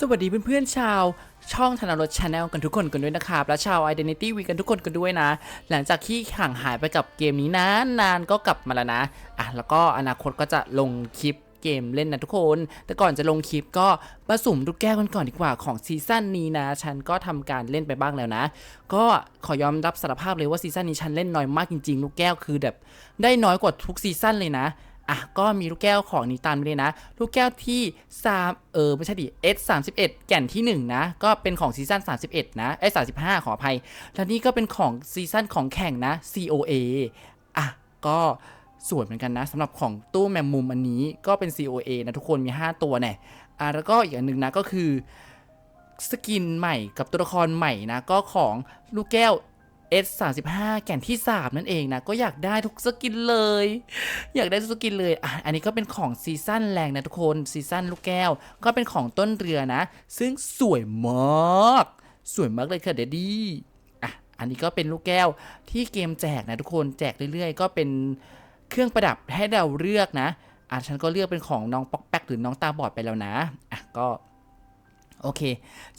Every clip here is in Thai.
สวัสดีเพื่อนๆชาว ช่องธนารถชาแนลกันทุกคนกันด้วยนะครับ และชาว Identity Week กันทุกคนกันด้วยนะ หลังจากที่ห่างหายไปกับเกมนี้นานนานก็กลับมาแล้วนะอะแล้วก็อนาคตก็จะลงคลิปเกมเล่นนะทุกคน แต่ก่อนจะลงคลิปก็มาสุ่มลูกแก้วกันก่อนดีกว่าของซีซั่นนี้นะ ฉันก็ทำการเล่นไปบ้างแล้วนะ ก็ขอยอมรับสารภาพเลยว่าซีซั่นนี้ฉันเล่นน้อยมากจริงๆ ลูกแก้วคือแบบได้น้อยกว่าทุกซีซั่นเลยนะ อะก็มีลูกแก้วของนี้ตามไปเลยนะ ลูกแก้วที่ 3 เออไม่ใช่ดิ S 31แก่นที่ 1 นะ ก็เป็นของซีซั่น31 นะเอ้35 ขออภัย แล้วนี่ก็เป็นของซีซั่นของแข่งนะ COA อะก็สวยเหมือนกันนะสำหรับของตู้แมมมุมอันนี้ก็เป็น COA นะทุกคนมี 5 ตัวแน่อะแล้วก็อีกอันหนึ่งนะก็คือสกินใหม่กับตัวละครใหม่นะ ก็ของลูกแก้ว S 3 5 แก่นที่ 3 นั่นเองนะ ก็อยากได้ทุกสกินเลย อยากได้ทุกสกินเลยอะอันนี้ก็เป็นของซีซั่นแรงนะทุกคนซีซั่นลูกแก้ว ก็เป็นของต้นเรือนะ ซึ่งสวยมากสวยมากเลยค่ะเดดดี้อะอันนี้ก็เป็นลูกแก้วที่เกมแจกนะทุกคนแจกเรื่อยๆ ก็เป็นเครื่องประดับให้เราเลือกนะอะฉันก็เลือกเป็นของน้องป๊อกแป๊กหรือน้องตาบอดไปแล้วนะอะก็ โอเค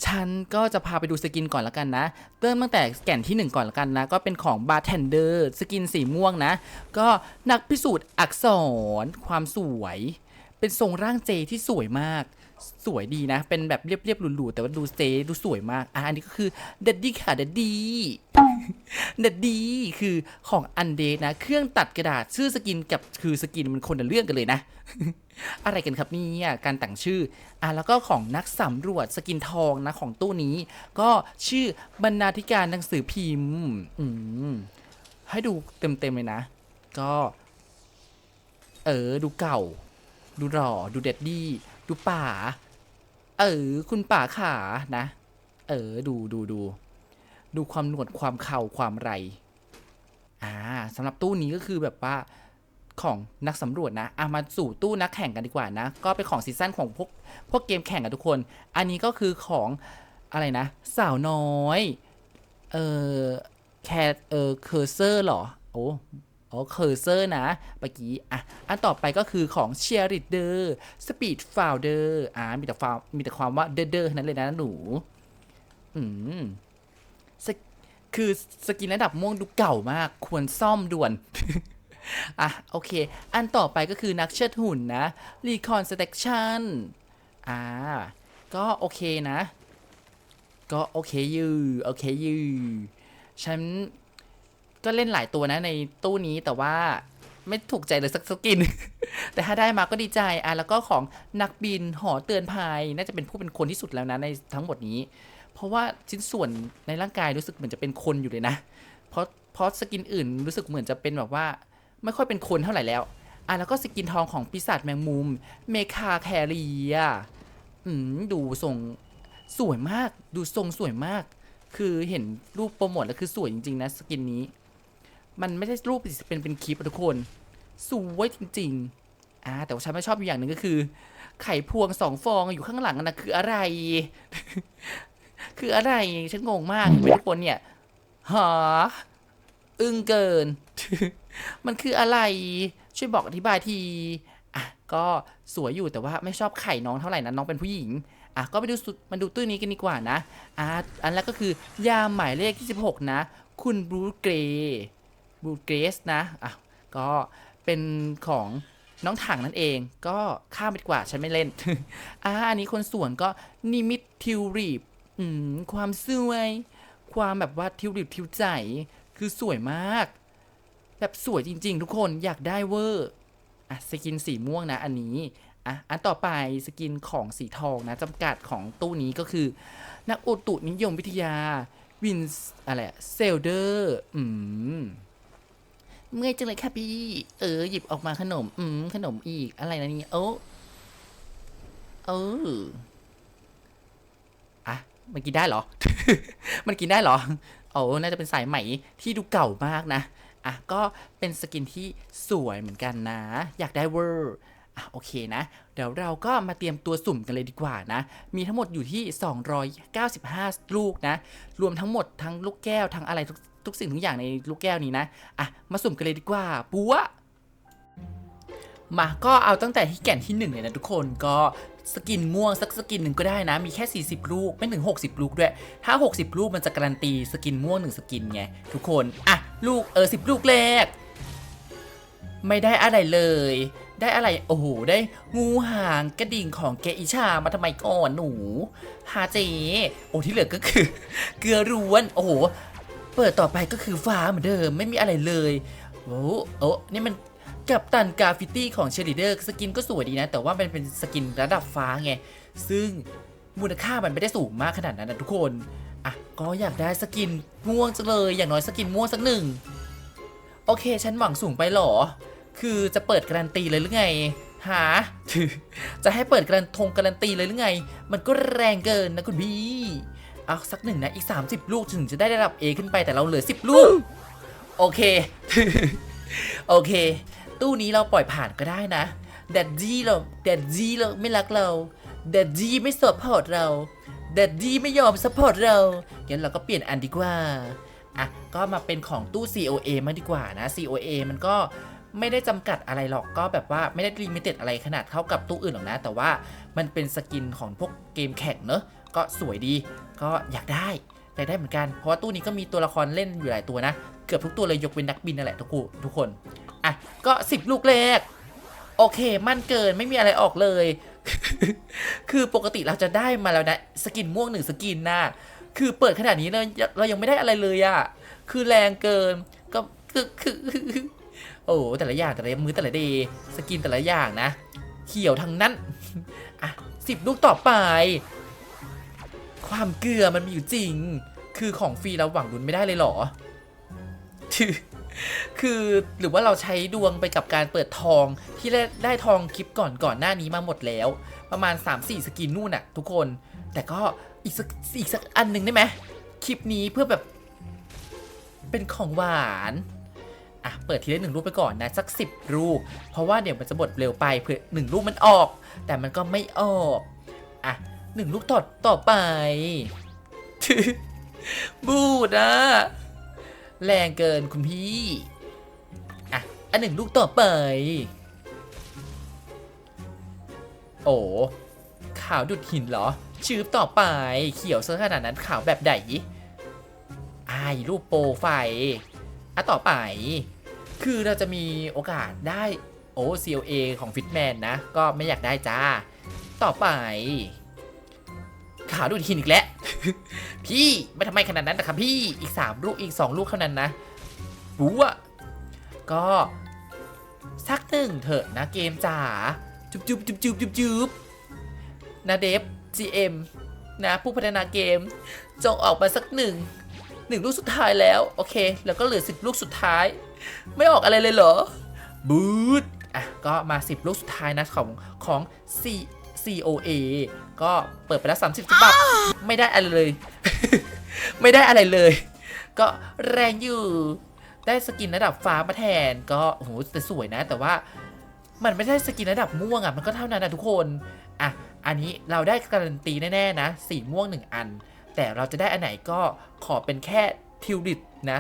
ฉันก็จะพาไปดูสกินก่อนละกันนะ เริ่มตั้งแต่แก่นที่ 1 ก่อนละกันนะ ก็เป็นของบาร์เทนเดอร์สกินสีม่วงนะ ก็นักพิสูจน์อักษร ความสวย เป็นทรงร่างเจที่สวยมาก สวยดีนะ เป็นแบบเรียบๆหรูๆแต่ว่าดูเจดูสวยมาก อะอันนี้ก็คือเด็ดดี้ค่ะเด็ดดี้เด็ดดี้คือของอันเดนะ เครื่องตัดกระดาษชื่อสกินกับคือสกินมันคนละเรื่องกันเลยนะ อะไรกันครับเนี่ยการแต่งชื่อ อะแล้วก็ของนักสำรวจสกินทองนะของตู้นี้ ก็ชื่อบรรณาธิการหนังสือพิมพ์ อืมให้ดูเต็มๆเลยนะ ก็ เออดูเก่า ดูหล่อดูเด็ดดี้ ดูป่า เออ คุณป่าขานะ เออ ดูดูดู ดูความหนวดความเข่าความไร อ่าสำหรับตู้นี้ก็คือแบบว่าของนักสำรวจนะอะมาสู่ตู้นักแข่งกันดีกว่านะ ก็เป็นของซีซั่นของพวกพวกเกมแข่งกันทุกคน อันนี้ก็คือของอะไรนะ สาวน้อย เออแคเออเคอร์เซอร์หรอ โอ้ อ๋อเคอร์เซอร์นะเมื่อกี้อะอันต่อไปก็คือของเชียริเดอร์สปีดฟาวเดอร์อ่ามีแต่ฟาวมีแต่ความว่าเดอร์เดอร์นั้นเลยนะหนู อืมคือสกินระดับม่วงดูเก่ามาก ควรซ่อมด่วน อะ โอเค อันต่อไปก็คือนักเชิดหุ่นนะ Reconstruction อ่า ก็โอเคนะ ก็โอเคอยู่ โอเคอยู่ฉัน ก็เล่นหลายตัวนะในตู้นี้แต่ว่าไม่ถูกใจเลยสักสกิน แต่ถ้าได้มาก็ดีใจอะแล้วก็ของนักบินหอเตือนภัยน่าจะเป็นผู้เป็นคนที่สุดแล้วนะในทั้งหมดนี้ เพราะว่าชิ้นส่วนในร่างกายรู้สึกเหมือนจะเป็นคนอยู่เลยนะ เพราะเพราะสกินอื่นรู้สึกเหมือนจะเป็นแบบว่า ไม่ค่อยเป็นคนเท่าไหร่แล้วอะแล้วก็สกินทองของปีศาจแมงมุม เมคาแครีอะอืมดูทรงสวยมาก ดูทรงสวยมาก คือเห็นรูปโปรโมทแล้วคือสวยจริงๆนะสกินนี้ มันไม่ใช่รูปเป็นเป็นคลิปอะทุกคน สวยจริงๆอ่าแต่ว่าฉันไม่ชอบอยู่อย่างหนึ่งก็คือ ไข่พวงสองฟองอยู่ข้างหลังนะคืออะไร คืออะไรฉันงงมากไหมทุกคนเนี่ยหาอึ้งเกิน มันคืออะไรช่วยบอกอธิบายทีอะก็สวยอยู่แต่ว่าไม่ชอบไข่น้องเท่าไหร่นะน้องเป็นผู้หญิงอะก็ไปดูสุดมาดูตู้นี้กันดีกว่านะอะอันแรกก็คือยามหมายเลขที่16นะ คุณบรูเกร บรูเกรสนะอะก็เป็นของน้องถังนั่นเองก็ข้ามไปกว่าฉันไม่เล่น อะอันนี้คนส่วนก็นิมิตทิวรีบอืมความสวย ความแบบว่าทิวริบทิวใจ คือสวยมาก แบบสวยจริง ๆ ทุกคนอยากได้เวอร์อะสกินสีม่วงนะอันนี้อะอันต่อไปสกินของสีทองนะจำกัดของตู้นี้ก็คือ นักอุตุนิยมวิทยาวินอะไรเซลเดอร์ อืม เมื่อยจังเลยค่ะพี่ เออ หยิบออกมาขนม อืม ขนมอีก อะไรนะนี่โอ้เอออะมันกินได้เหรอ มันกินได้เหรอ โอ้น่าจะเป็นสายไหมที่ดูเก่ามากนะ อะ ก็เป็นสกินที่สวยเหมือนกันนะ อยากได้เวอร์อะโอเคนะ เดี๋ยวเราก็มาเตรียมตัวสุ่มกันเลยดีกว่านะ มีทั้งหมดอยู่ที่ 295 ลูกนะ รวมทั้งหมดทั้งลูกแก้วทั้งอะไร ทุกสิ่งทุกอย่างในลูกแก้วนี้นะ อะ มาสุ่มกันเลยดีกว่าปัวมาก็เอาตั้งแต่ที่แก่นที่หนึ่งเลยนะทุกคนก็สกินม่วงสักสกินหนึ่งก็ได้นะ มีแค่ 40 ลูก ไม่ถึง 60 ลูกด้วย ถ้า 60 ลูกมันจะการันตีสกินม่วงหนึ่งสกินไง ทุกคน อะ ลูกเออ10ลูกแรก ไม่ได้อะไรเลย ได้อะไร โอ้โห ได้งูหางกระดิ่งของเกอิชามาทำไมก่อนหนูฮาเจโอ้ที่เหลือก็คือ เกลือร้วน โอ้โห เปิดต่อไปก็คือฟ้าเหมือนเดิมไม่มีอะไรเลยโอ้โอ้นี่มันกับตันกาฟิตี้ของเชลิเดอร์สกินก็สวยดีนะ แต่ว่ามันเป็นสกินระดับฟ้าไง ซึ่งมูลค่ามันไม่ได้สูงมากขนาดนั้นนะทุกคนอะก็อยากได้สกินม่วงจังเลยอย่างน้อยสกินม่วงสักหนึ่งโอเค ฉันหวังสูงไปหรอ คือจะเปิดการันตีเลยหรือไงหาจะให้เปิดการันทงการันตีเลยหรือไง มันก็แรงเกินนะคุณพี่ เอาสักหนึ่งนะอีก 30 ลูกถึงจะได้ระดับ A ขึ้นไปแต่เราเหลือ 10 ลูก โอเค โอเค ตู้นี้เราปล่อยผ่านก็ได้นะแดดจี้เราแดดจี้เราไม่รักเราแดดจี้ไม่สปอร์ตเราแดดจี้ไม่ยอมสปอร์ตเรางั้นเราก็เปลี่ยนอันดีกว่าอะก็มาเป็นของตู้ COA มางดีกว่านะ COA มันก็ไม่ได้จำกัดอะไรหรอกก็แบบว่าไม่ได้ลิมิเต็ดอะไรขนาดเท่ากับตู้อื่นหรอกนะ แต่ว่ามันเป็นสกินของพวกเกมแข่งเนอะ ก็สวยดี ก็อยากได้อยากได้เหมือนกัน เพราะว่าตู้นี้ก็มีตัวละครเล่นอยู่หลายตัวนะ เกือบทุกตัวเลยยกเว้นนักบินนั่นแหละทุกคนทุกคน อะ ก็ 10 ลูกแรก โอเค มั่นเกินไม่มีอะไรออกเลย คือปกติเราจะได้มาแล้วนะ สกินม่วงหนึ่งสกินนะคือเปิดขนาดนี้เราเรายังไม่ได้อะไรเลยอะคือแรงเกิน ก็คือคือโอ้แต่ละอย่างแต่ละมือแต่ละเดย์สกินแต่ละอย่างนะ เขียวทั้งนั้น อะสิบลูกต่อไป ความเกลือมันมีอยู่จริง คือของฟรีเราหวังดุลไม่ได้เลยเหรอ คือคือหรือว่าเราใช้ดวงไปกับการเปิดทองที่ได้ได้ทองคลิปก่อนก่อนหน้านี้มาหมดแล้ว ประมาณ 3-4 สกินนู่นน่ะ ทุกคน แต่ก็อีกสักอีกสักอันหนึ่งได้ไหมคลิปนี้เพื่อแบบเป็นของหวานอะเปิดทีละหนึ่งรูปไปก่อนนะสักสิบรูป เพราะว่าเดี๋ยวมันจะบดเร็วไปเผื่อหนึ่งรูปมันออก แต่มันก็ไม่ออกอะ หนึ่งลูกต่อต่อไปบูดอะแรงเกินคุณพี่ อะ อันหนึ่งลูกต่อไป โอ้ขาวดุดหินเหรอ ชืบต่อไป เขียวซะขนาดนั้นขาวแบบไหนอายรูปโปรไฟล์อะต่อไป คือเราจะมีโอกาสได้โอ้ CLA ของฟิตแมนนะ ก็ไม่อยากได้จ้า ต่อไป ขาวดูดหินอีกแล้ว พี่ไม่ทำไมขนาดนั้นนะครับพี่อีก 3 ลูกอีก 2 ลูกเท่านั้นนะรู้อะก็สักหนึ่งเถอะนะเกมจ๋าจุบจุบจุบจุบจุบจุบนะเดฟ GM นะผู้พัฒนาเกม จงออกมาสักหนึ่งหนึ่งลูกสุดท้ายแล้ว โอเค แล้วก็เหลือ10ลูกสุดท้าย ไม่ออกอะไรเลยเหรอบูดอะก็มา10ลูกสุดท้ายนะของของ C COA ก็เปิดไปแล้ว30ฉบับไม่ได้อะไรเลย ไม่ได้อะไรเลย ก็แรงอยู่ ได้สกินระดับฟ้ามาแทน ก็โอ้โหแต่สวยนะ แต่ว่ามันไม่ใช่สกินระดับม่วงอะมันก็เท่านั้นนะทุกคนอะอันนี้เราได้การันตีแน่ๆนะสีม่วงหนึ่งอัน แต่เราจะได้อันไหนก็ขอเป็นแค่ทิวดิบนะ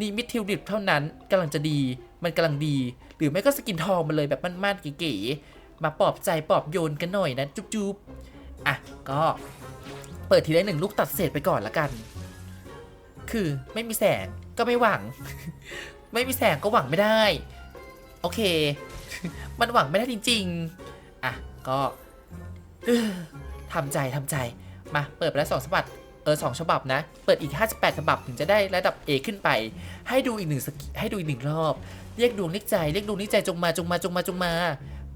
นี่มิดทิวดิบเท่านั้นกำลังจะดีมันกำลังดี หรือไม่ก็สกินทองมาเลยแบบมั่นๆเก๋ๆ มาปลอบใจปลอบโยนกันหน่อยนะจุ๊บๆอะก็เปิดทีละหนึ่งลูกตัดเศษไปก่อนละกัน คือไม่มีแสงก็ไม่หวัง ไม่มีแสงก็หวังไม่ได้ โอเค มันหวังไม่ได้จริง ๆ อะ ก็ทำใจทำใจ มาเปิดไปแล้วสองฉบับเออสองฉบับนะ เปิดอีก 58ฉบับถึงจะได้ระดับ A ขึ้นไป ให้ดูอีกหนึ่งสกิให้ดูอีกหนึ่งรอบ เรียกดวงเรียกใจ เรียกดวงเรียกใจจงมาจงมาจงมาจงมา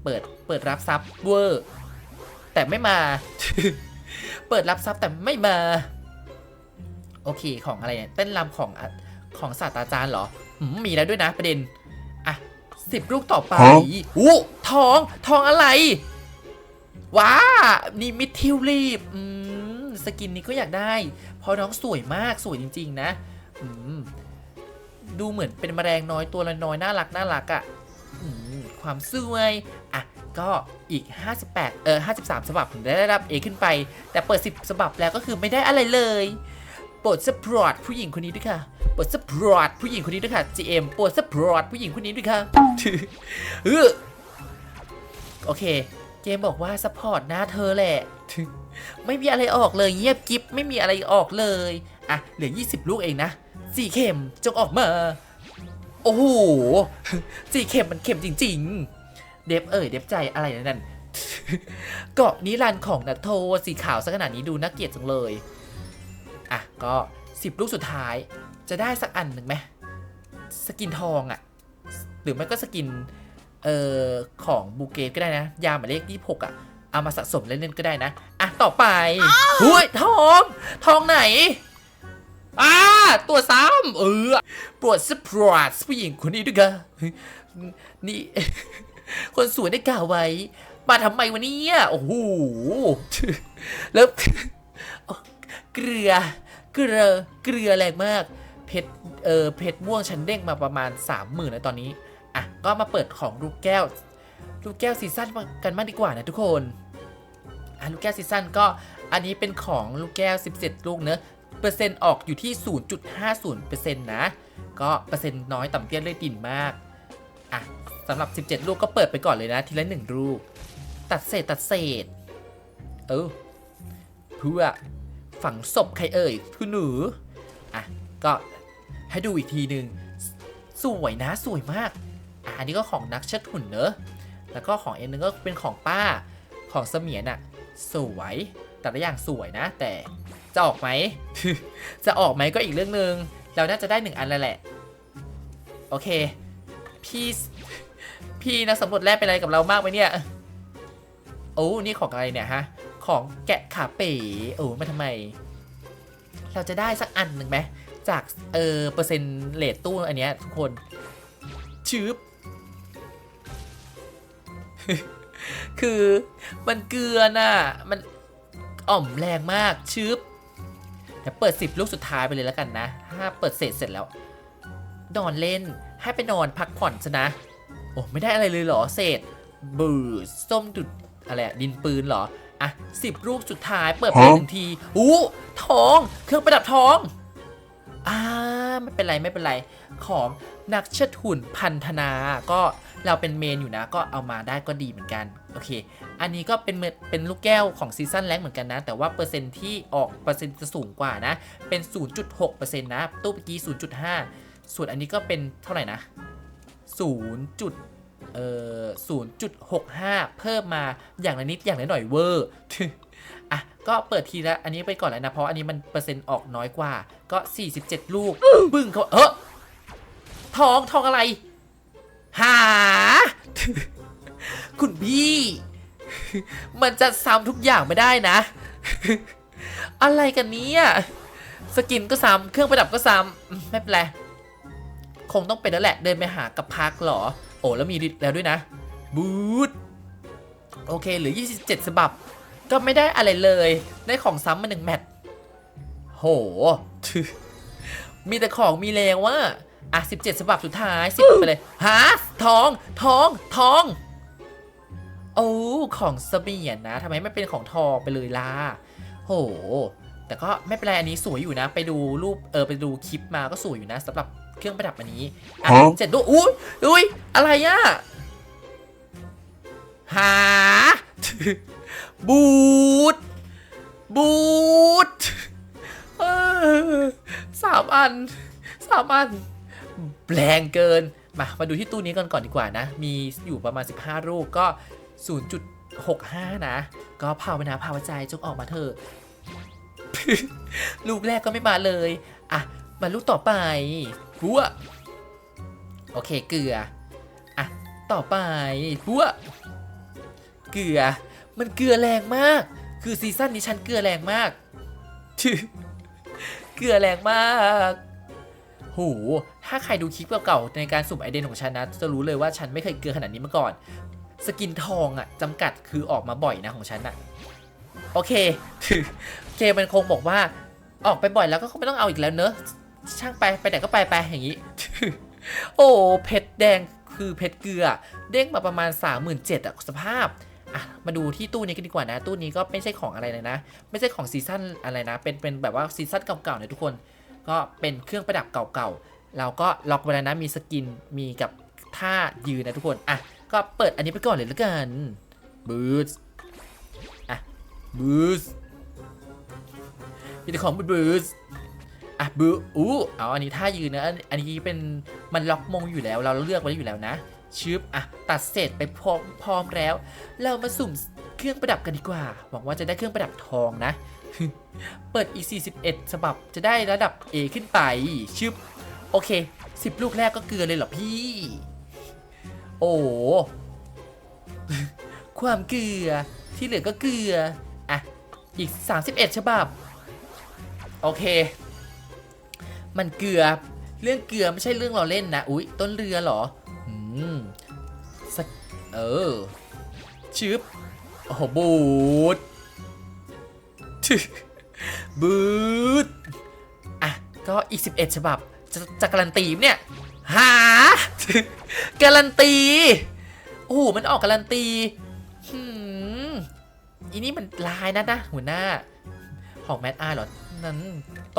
เปิดเปิดรับทรัพย์เวอร์แต่ไม่มา เปิดรับทรัพย์แต่ไม่มา โอเคของอะไรเนี่ยเต้นรำของอะของศาสตราจารย์เหรอหืมมีแล้วด้วยนะประเด็น อะสิบลูกต่อไปฮะอู้ทองทองอะไร ว้านี่มิดทิวลีบอืมสกินนี้ก็อยากได้เพราะน้องสวยมากสวยจริง ๆ นะอืมดูเหมือนเป็นแมลงน้อยตัวละน้อยน่ารักน่ารักอะ่ะอืม ความสวยอะก็อีก 58 เออ 53ฉบับถึงได้รับ A ขึ้นไป แต่เปิด 10ฉบับแล้วก็คือไม่ได้อะไรเลยปรดสปอร์ตผู้หญิงคนนี้ด้วยค่ะปรดสปอร์ตผู้หญิงคนนี้ด้วยค่ะ GM ปรดสปอร์ตผู้หญิงคนนี้ด้วยค่ะเออโอเค เกมบอกว่าสปอร์ตนะเธอแหละไม่มีอะไรออกเลยเงียบกิฟไม่มีอะไรออกเลย อะ เหลือ 20 ลูกเองนะสี่เข็มจงออกมา โอ้โหสี่เข็มมันเข็มจริง ๆ เดฟเอ่ยเดฟใจอะไรนั่นเกาะนิรันดร์ของนักโทสีขาวซะขนาดนี้ดูน่าเกลียดจังเลย อะ ก็10ลูกสุดท้ายจะได้สักอันหนึ่งไหมสกินทองอะ่ะ หรือไม่ก็สกิน เอ่อ ของบูเกตก็ได้นะ ยาหมายเลขยี่หกอะ เอามาสะสมเล่นๆก็ได้นะ อะ ต่อไปหุ้ยทอง ทองไหน อ่าตัวซ้ำเออปวดสปรอตผู้หญิงคนนี้ด้วยกันนี่ คนสวยได้กล่าวไว้ มาทำไมวะเนี่ยโอ้โหแล้วเกลือเกลือเกลือแรงมาก เพชรเออเพชรม่วงฉันเด้งมาประมาณ 30,000แล้วตอนนี้ อะ ก็มาเปิดของลูกแก้ว ลูกแก้วซีซั่นกันมากดีกว่านะทุกคน อะ ลูกแก้วซีซั่นก็อันนี้เป็นของลูกแก้ว 17 ลูกเนอะ ปอร์เซ็นต์ออกอยู่ที่ 0.50%นะ ก็เปอร์เซ็นต์น้อยต่ำเตี้ยเลยดินมาก อะสำหรับ 17 ลูกก็เปิดไปก่อนเลยนะ ทีละหนึ่งลูก ตัดเศษตัดเศษ เออ เพื่อฝังศพใครเอ่ยคุณหนู อะ ก็ให้ดูอีกทีหนึ่งสวยนะสวยมาก อะอันนี้ก็ของนักเชิดหุ่นเนอะ แล้วก็ของเอ็นนึงก็เป็นของป้า ของเสมียนอะสวย แต่ละอย่างสวยนะแต่ จะออกไหม จะออกไหมก็อีกเรื่องหนึ่งเราน่าจะได้หนึ่งอันแล้วแหละ โอเค พี่พี่นักสำรวจแรกเป็นอะไรกับเรามากไหมเนี่ย โอ้นี่ของอะไรเนี่ยฮะ ของแกะขาเป๋โอ้มาทำไม เราจะได้สักอันหนึ่งไหมจากเออเปอร์เซ็นต์เลทตู้อันเนี้ยทุกคนชืบคือมันเกลือน่ะ มันอ่อมแรงมากชืบ เดี๋ยวเปิด 10 ลูกสุดท้ายไปเลยแล้วกันนะ ถ้าเปิดเสร็จเสร็จแล้ว นอนเล่น ให้ไปนอนพักผ่อนซะนะ โอ้ไม่ได้อะไรเลยเหรอ เศษบือส้มดุดอะไรอะดินปืนเหรอ อะสิบลูกสุดท้ายเปิดไปหนึ่งที อู้ทอง เครื่องประดับทอง อ่าไม่เป็นไรไม่เป็นไร ของนักเชิดหุ่นพันธนา ก็ เราเป็นเมนอยู่นะก็เอามาได้ก็ดีเหมือนกันโอเค อันนี้ก็เป็นเป็นลูกแก้วของซีซั่นแรงเหมือนกันนะ แต่ว่าเปอร์เซ็นต์ที่ออกเปอร์เซ็นต์จะสูงกว่านะ เป็น 0.6%นะ ตู้เมื่อกี้ 0.5 ส่วนอันนี้ก็เป็นเท่าไหร่นะ 0. จุดเอ่อ0.65 เพิ่มมาอย่างละนิดอย่างละหน่อยเวอร์อะก็เปิดทีละอันนี้ไปก่อนแล้วนะ เพราะอันนี้มันเปอร์เซ็นต์ออกน้อยกว่า ก็ 47 ลูกบึ้งเขาเออทองทองอะไร หา คุณพี่ มันจะซ้ำทุกอย่างไม่ได้นะ อะไรกันเนี้ยสกินก็ซ้ำเครื่องประดับก็ซ้ำไม่เป็นไรคงต้องเป็นแล้วแหละ เดินไปหากับพักหรอ โอ้แล้วมีแล้วด้วยนะ บูทโอเคเหลือ 27ฉบับ ก็ไม่ได้อะไรเลย ได้ของซ้ำมาหนึ่งแมตช์โห มีแต่ของมีแรงว่า อะ17ฉบับสุดท้าย10ไปเลยฮะทองทองทองโอ้ของเสมียนนะทำไมไม่เป็นของทองไปเลยล่ะโห แต่ก็ไม่เป็นไรอันนี้สวยอยู่นะ ไปดูรูปเออไปดูคลิปมาก็สวยอยู่นะสำหรับเครื่องประดับอันนี้อะฮะเสร็จด้วยอุ้ยอุ้ยอะไรอะหาบูทบูทเออสามอันสามอัน แรงเกิน มามาดูที่ตู้นี้กันก่อนดีกว่านะ มีอยู่ประมาณ 15ลูกก็ 0.65 นะ ก็ภาวนาภาวใจจงออกมาเถอะลูกแรกก็ไม่มาเลย อะ มาลูกต่อไปบัวโอเคเกลือ อะ ต่อไปบัวเกลือ มันเกลือแรงมาก คือซีซั่นนี้ฉันเกลือแรงมาก เกลือแรงมาก หถ้าใครดูคลิปเก่าๆ ในการสุ่มไอเดนของฉันนะ จะรู้เลยว่าฉันไม่เคยเกลือขนาดนี้มาก่อน สกินทองอะจำกัดคือออกมาบ่อยนะของฉันอะโอเคเกมมันคงบอกว่า ออกไปบ่อยแล้วก็คงไม่ต้องเอาอีกแล้วเนอะ ช่างไป ไปไหนก็ไปไปอย่างนี้ โอ้เพชรแดงคือเพชรเกลือ เด้งมาประมาณ 37,000อะสภาพอะมาดูที่ตู้นี้กันดีกว่านะ ตู้นี้ก็ไม่ใช่ของอะไรเลยนะ ไม่ใช่ของซีซั่นอะไรนะ เป็นเป็นแบบว่าซีซั่นเก่าๆเนะทุกคน ก็เป็นเครื่องประดับเก่าๆ เราก็ล็อกไว้แล้วนะ มีสกิน มีกับท่ายืนนะทุกคน อะ ก็เปิดอันนี้ไปก่อนเลยแล้วกันบูสอะบูสมีแต่ของบูสอะบูอู้เอาอันนี้ท่ายืนนะ อันนี้เป็นมันล็อกมงอยู่แล้ว เราเลือกไว้อยู่แล้วนะชึบอะ ตัดเสร็จไปพร้อมพร้อมแล้ว เรามาสุ่มเครื่องประดับกันดีกว่า หวังว่าจะได้เครื่องประดับทองนะ เปิดอีก 41 ฉบับจะได้ระดับ A ขึ้นไปชึบโอเค 10 ลูกแรกก็เกลือเลยเหรอพี่ โอ้ความเกลือที่เหลือก็เกลือ อะ อีก 31 ฉบับ โอเค มันเกลือ เรื่องเกลือไม่ใช่เรื่องเราเล่นนะ อุ๊ย ต้นเรือเหรอ อืมสักเออชึบโอ้โหบูด บูดอะ ก็อีก 11 ฉบับ จะจะการันตีเนี่ย หา การันตี โอ้โห มันออกการันตีหืมอีนี่มันลายนะนะ หัวหน้า ของแมทอาร์เหรอ นั้น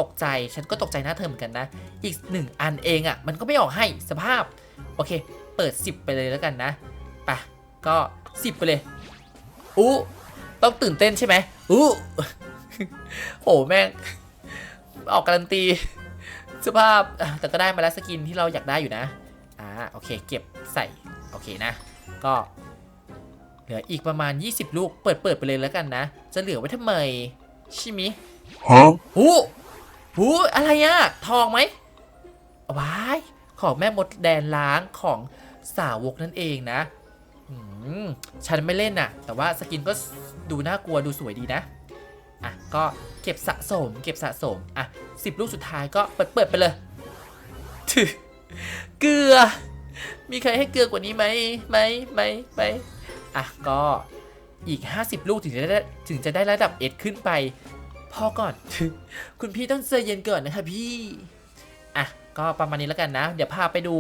ตกใจ ฉันก็ตกใจหน้าเธอเหมือนกันนะ อีกหนึ่งอันเองอะ่ะ มันก็ไม่ออกให้สภาพ โอเค เปิด 10 ไปเลยแล้วกันนะไปะก็ 10 ไปเลยอู้ต้องตื่นเต้นใช่ไหมอู้ โอ้แม่ง ออกการันตีสภาพอะแต่ก็ได้มาแล้วสกินที่เราอยากได้อยู่นะ อ่าโอเค เก็บใส่ โอเคนะ ก็ เหลืออีกประมาณ 20 ลูก เปิดเปิดไปเลยแล้วกันนะ จะเหลือไว้ทำไม ใช่มิ Huh? หูหูอะไรอะทองไหมว้ายของแม่มดแดนล้างของสาวกนั่นเองนะอืมฉันไม่เล่นน่ะ แต่ว่าสกินก็ดูน่ากลัวดูสวยดีนะ อะก็เก็บสะสม เก็บสะสมอะสิบลูกสุดท้ายก็เปิดเปิดไปเลยถึเกลือ มีใครให้เกลือกว่านี้ไหมไหมไหมไหมอะก็อีก 50 ลูกถึงจะได้ถึงจะได้ระดับ S ขึ้นไปพอก่อน คุณพี่ต้องใจเย็นก่อนนะคะพี่ อะ ก็ประมาณนี้แล้วกันนะ เดี๋ยวพาไปดู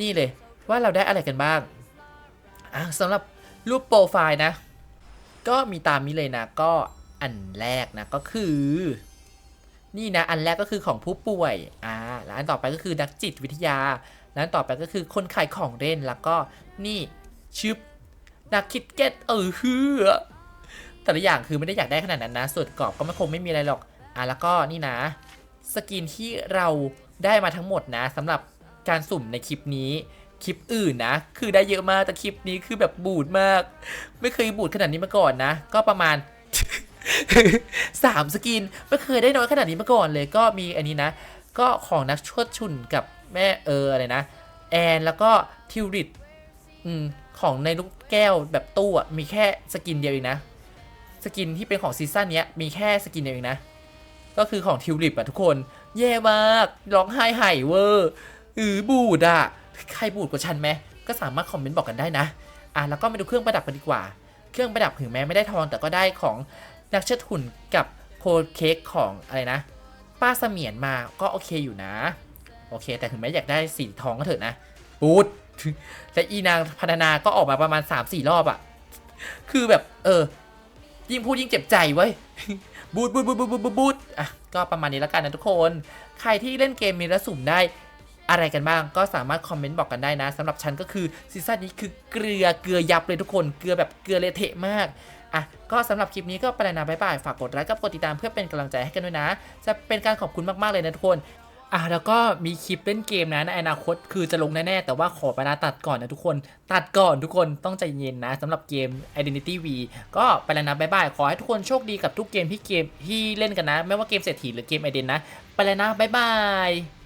นี่เลย ว่าเราได้อะไรกันบ้าง อะสำหรับรูปโปรไฟล์นะ ก็มีตามนี้เลยนะ ก็ อันแรกนะก็คือ นี่นะอันแรกก็คือของผู้ป่วยอ่าแล้วอันต่อไปก็คือนักจิตวิทยา แล้วอันต่อไปก็คือคนขายของเล่นแล้วก็นี่ชึบนักคิดเก็ตเออฮือแต่ละอย่างคือไม่ได้อยากได้ขนาดนั้นนะส่วนกรอบก็ไม่คงไม่มีอะไรหรอกอะแล้วก็นี่นะ สกินที่เราได้มาทั้งหมดนะสำหรับการสุ่มในคลิปนี้คลิปอื่นนะ คือได้เยอะมากแต่คลิปนี้คือแบบบูดมาก ไม่เคยบูดขนาดนี้มาก่อนนะ ก็ประมาณ สามสกินไม่เคยได้น้อยขนาดนี้มาก่อนเลยก็มีอันนี้นะ ก็ของนักชดชุนกับแม่เอออะไรนะ แอนแล้วก็ทิวริตของในลูกแก้วแบบตู้อะมีแค่สกินเดียวเองนะ สกินที่เป็นของซีซั่นนี้มีแค่สกินเดียวเองนะ ก็คือของทิวลิปอะทุกคน แย่มากร้องไห้ไห่เวอร์อือบูดอะใครบูดกว่าฉันไหมก็สามารถคอมเมนต์บอกกันได้นะ อะแล้วก็มาดูเครื่องประดับกันดีกว่า เครื่องประดับถึงแม้ไม่ได้ทองแต่ก็ได้ของ นักเชิดหุ่นกับโคเค้กของอะไรนะ ป้าเสมียนมาก็โอเคอยู่นะ โอเค แต่ถึงแม้อยากได้สีทองก็เถอะนะบูดและอีนางพัฒนาก็ออกมาประมาณ 3-4 รอบอะคือแบบ เออ ยิ่งพูดยิ่งเจ็บใจเว้ยบูดบูดบูดบูดบูดบูดอะก็ประมาณนี้แล้วกันนะทุกคน ใครที่เล่นเกมมีและสุ่มได้อะไรกันบ้างก็สามารถคอมเมนต์บอกกันได้นะสำหรับฉันก็คือซีซั่นนี้คือเกลือเกลือยับเลยทุกคนเกลือแบบเกลือเละเทะมาก อะก็สำหรับคลิปนี้ก็ไปแล้วนะบ๊ายบาย ฝากกดไลค์กับกดติดตามเพื่อเป็นกำลังใจให้กันด้วยนะ จะเป็นการขอบคุณมากๆเลยนะทุกคนอะแล้วก็มีคลิปเล่นเกมนะในอนาคตคือจะลงแน่ๆ แต่ว่าขอเวลาตัดก่อนนะทุกคน ตัดก่อนทุกคนต้องใจเย็นนะสำหรับเกม Identity V ก็ไปแล้วนะบ๊ายบาย ขอให้ทุกคนโชคดีกับทุกเกมที่เกมที่เล่นกันนะ ไม่ว่าเกมเศรษฐีหรือเกมไอเดนนะ ไปแล้วนะบ๊ายบาย